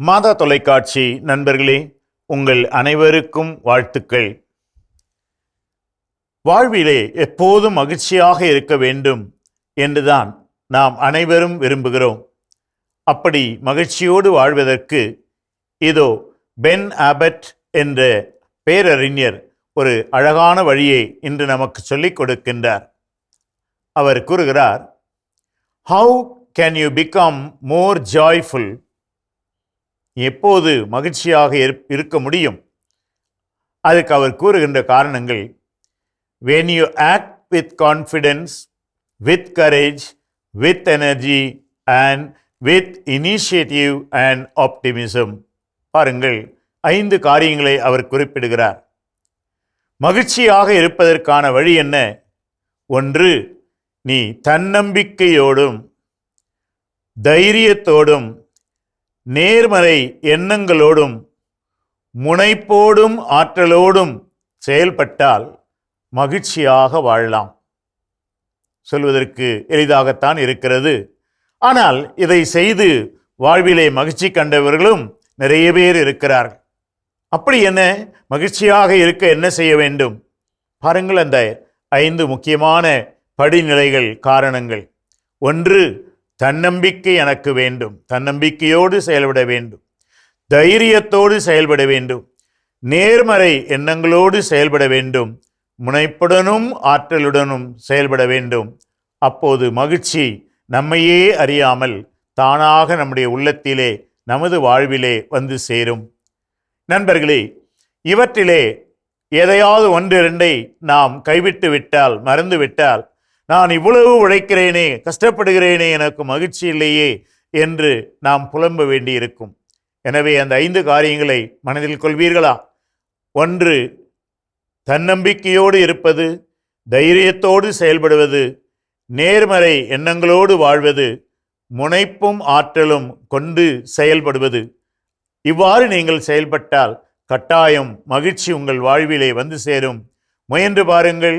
மாதா தொலைக்காட்சி நண்பர்களே உங்கள் அனைவருக்கும் வாழ்த்துக்கள். வாழ்விலே எப்போதும் மகிழ்ச்சியாக இருக்க வேண்டும் என்றுதான் நாம் அனைவரும் விரும்புகிறோம். அப்படி மகிழ்ச்சியோடு வாழ்வதற்கு இதோ பென் ஆபட் என்ற பேரறிஞர் ஒரு அழகான வழியை இன்று நமக்கு சொல்லிக் கொடுக்கின்றார். அவர் கூறுகிறார் how can you become more joyful எப்போது மகிழ்ச்சியாக இருக்க முடியும்? அதுக்கு அவர் கூறுகின்ற காரணங்கள் when you act with confidence with courage with energy and with initiative and optimism பாருங்கள் ஐந்து காரியங்களை அவர் குறிப்பிடுகிறார். மகிழ்ச்சியாக இருப்பதற்கான வழி என்ன? ஒன்று நீ தன்னம்பிக்கையோடும் தைரியத்தோடும் நேர்மறை எண்ணங்களோடும் முனைப்போடும் ஆற்றலோடும் செயல்பட்டால் மகிழ்ச்சியாக வாழலாம். சொல்வதற்கு எளிதாகத்தான் இருக்கிறது. ஆனால் இதை செய்து வாழ்விலே மகிழ்ச்சி கண்டவர்களும் நிறைய பேர் இருக்கிறார்கள். அப்படி என்ன? மகிழ்ச்சியாக இருக்க என்ன செய்ய வேண்டும்? பாருங்கள் அந்த ஐந்து முக்கியமான படிநிலைகள் காரணங்கள். ஒன்று தன்னம்பிக்கை எனக்கு வேண்டும். தன்னம்பிக்கையோடு செயல்பட வேண்டும். தைரியத்தோடு செயல்பட வேண்டும். நேர்மறை எண்ணங்களோடு செயல்பட வேண்டும். முனைப்புடனும் ஆற்றலுடனும் செயல்பட வேண்டும். அப்போது மகிழ்ச்சி நம்மையே அறியாமல் தானாக நம்முடைய உள்ளத்திலே நமது வாழ்விலே வந்து சேரும். நண்பர்களே இவற்றிலே எதையாவது ஒன்றிரண்டை நாம் கைவிட்டு விட்டால் மறந்துவிட்டால் நான் இவ்வளவு உழைக்கிறேனே கஷ்டப்படுகிறேனே எனக்கு மகிழ்ச்சி இல்லையே என்று நாம் புலம்ப வேண்டியிருக்கும். எனவே அந்த ஐந்து காரியங்களை மனதில் கொள்வீர்களா? ஒன்று தன்னம்பிக்கையோடு இருப்பது தைரியத்தோடு செயல்படுவது நேர்மறை எண்ணங்களோடு வாழ்வது முனைப்பும் ஆற்றலும் கொண்டு செயல்படுவது. இவ்வாறு நீங்கள் செயல்பட்டால் கட்டாயம் மகிழ்ச்சி உங்கள் வாழ்விலே வந்து சேரும். முயன்று பாருங்கள்